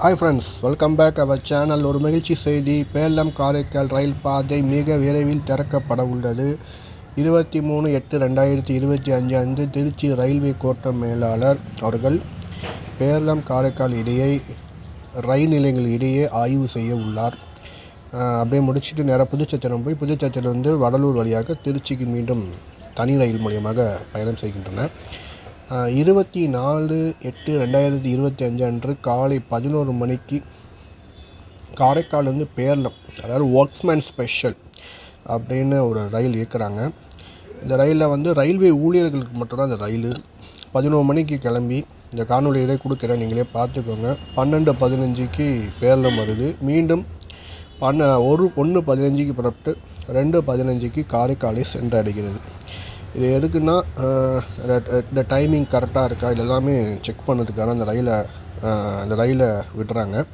Hi friends welcome back our channel ஒரு மகிழ்ச்சி செய்தி. பேலம் காரைக்கால் ரயில் பாதை மிக விரைவில் திறக்கப்பட உள்ளது. இருபத்தி மூணு எட்டு ரெண்டாயிரத்தி இருபத்தி அஞ்சு அன்று திருச்சி ரயில்வே கோட்ட மேலாளர் அவர்கள் பேலம் காரைக்கால் இடையே ரயில் நிலையங்கள் இடையே ஆய்வு செய்ய உள்ளார். அப்படியே முடிச்சுட்டு நேராக புதுச்சத்திரம் போய் புதுச்சத்திரம் வந்து வடலூர் வழியாக திருச்சிக்கு மீண்டும் தனி ரயில் மூலியமாக பயணம் செய்கின்றனர். இருபத்தி நாலு எட்டு ரெண்டாயிரத்தி இருபத்தி அஞ்சு அன்று காலை பதினோரு மணிக்கு காரைக்கால்லேருந்து பேரளம் அதாவது ஒர்க்ஸ்மேன் ஸ்பெஷல் அப்படின்னு ஒரு ரயில் இயக்குறாங்க. இந்த ரயிலில் வந்து ரயில்வே ஊழியர்களுக்கு மட்டும்தான் இந்த ரயில். பதினோரு மணிக்கு கிளம்பி இந்த காணொலியிலே கொடுக்குறேன் நீங்களே பார்த்துக்கோங்க. பன்னெண்டு பதினஞ்சுக்கு பேரளம் வருது. மீண்டும் பண்ண ஒரு ஒன்று பதினஞ்சுக்கு புறப்பட்டு ரெண்டு பதினஞ்சுக்கு காரைக்காலை சென்றடைகிறது. இது எதுக்குன்னா இந்த- டைமிங் கரெக்டாக இருக்கா? இது எல்லாமே செக் பண்ணதுக்காக இந்த ரயிலை அந்த இந்த ரயிலை விடுறாங்க.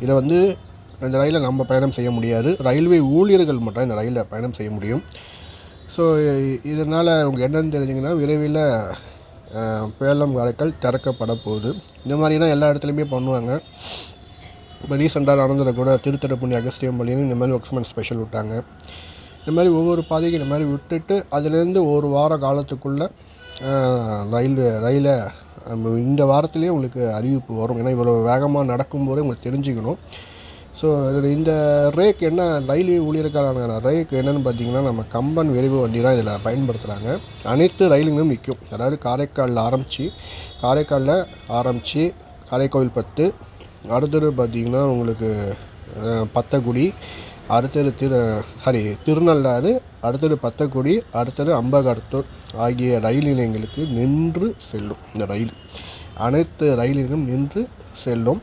இதை வந்து இந்த ரயிலை நம்ம பயணம் செய்ய முடியாது. ரயில்வே ஊழியர்கள் மட்டும் இந்த ரயிலில் பயணம் செய்ய முடியும். ஸோ இதனால் உங்களுக்கு என்னென்னு தெரிஞ்சிங்கன்னா விரைவில் பேளம் பேலம் காரைக்கால் திறக்கப்பட போகுது. இந்த மாதிரினா எல்லா இடத்துலையுமே பண்ணுவாங்க. இப்போ ரீசெண்டாக நடந்ததில் கூட திருத்தரப்புண்ணி அகஸ்தியம்பள்ளின்னு இந்த மாதிரி ஒர்க்ஸ்மேன் ஸ்பெஷல் விட்டாங்க. இந்த மாதிரி ஒவ்வொரு பாதைக்கு இந்த மாதிரி விட்டுட்டு அதுலேருந்து ஒரு வார காலத்துக்குள்ளே ரயில் ரயிலை இந்த வாரத்துலேயே உங்களுக்கு அறிவிப்பு வரும். ஏன்னா இவ்வளோ வேகமாக நடக்கும்போதே உங்களுக்கு தெரிஞ்சுக்கணும். ஸோ இந்த ரேக் என்ன ரயில்வே ஊழியருக்கான ரேக் என்னன்னு பார்த்தீங்கன்னா நம்ம கம்பன் விரைவு வண்டி தான் இதில் பயன்படுத்துகிறாங்க அனைத்து ரயிலுங்களும் நிற்கும் அதாவது காரைக்காலில் ஆரம்பித்து காரைக்காலில் ஆரம்பித்து காரைக்கோவில் பத்து அடுத்தது பார்த்திங்கன்னா உங்களுக்கு பத்தக்குடி அடுத்தது திரு சாரி திருநள்ளாறு அடுத்தது பத்தக்குடி அடுத்தது அம்பகர்த்தூர் ஆகிய ரயில் நிலையங்களுக்கு நின்று செல்லும். இந்த ரயில் அனைத்து ரயிலிலும் நின்று செல்லும்.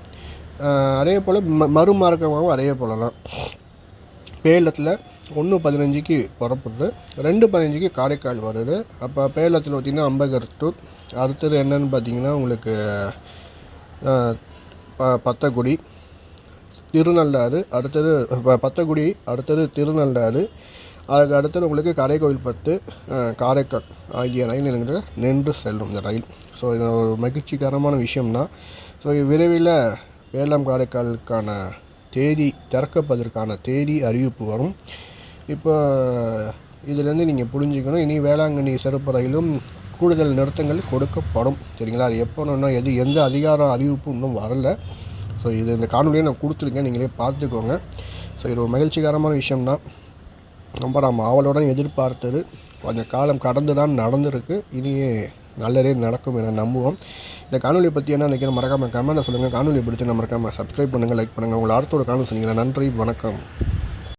அதே போல் ம மறுமார்க்கமாகவும் அதே போல தான் பேலத்தில் ஒன்று பதினஞ்சுக்கு புறப்படுது ரெண்டு பதினஞ்சுக்கு காரைக்கால் வருது. அப்போ பேலத்தில் பார்த்திங்கன்னா அம்பகர்த்தூர் அடுத்தது என்னென்னு பார்த்தீங்கன்னா உங்களுக்கு ப பத்தக்குடி திருநள்ளாறு அடுத்தது ப- பத்தக்குடி அடுத்தது திருநள்ளாறு. அதுக்கு அடுத்தது உங்களுக்கு கரைக்கோவில் பத்து காரைக்கால் ஆகிய ரயில் நிலையங்களில் நின்று செல்லும் இந்த ரயில். ஸோ இது ஒரு மகிழ்ச்சிகரமான விஷயம்னா ஸோ விரைவில் வேளாண் காரைக்காலுக்கான தேதி திறக்கப்பதற்கான தேதி அறிவிப்பு வரும். இப்போ இதுலேருந்து நீங்கள் புரிஞ்சுக்கணும். இனி வேளாங்கண்ணி சிறப்பு ரயிலும் கூடுதல் நிறுத்தங்கள் கொடுக்கப்படும். சரிங்களா? அது எப்போன்னா எது எந்த அதிகாரம் அறிவிப்பும் இன்னும் வரல. ஸோ இது இந்த காணொலியை நான் கொடுத்துருக்கேன். நீங்களே பார்த்துக்கோங்க. ஸோ இது ஒரு மகிழ்ச்சிகரமான விஷயம்தான் ரொம்ப நாம் ஆவலுடன் எதிர்பார்த்தது கொஞ்சம் காலம் கடந்து தான் நடந்திருக்கு. இனியே நல்லதே நடக்கும் என நம்புவோம். இந்த காணொலியை பற்றி என்ன நினைக்கிறேன் மறக்காமல் கமெண்ட்டை சொல்லுங்கள் காணொலியை பிடிச்சி மறக்காமல் சப்ஸ்கிரைப் பண்ணுங்கள் லைக் பண்ணுங்கள் உங்களை அடுத்த ஒரு காணொலி சொன்னீங்கன்னா நன்றி வணக்கம்.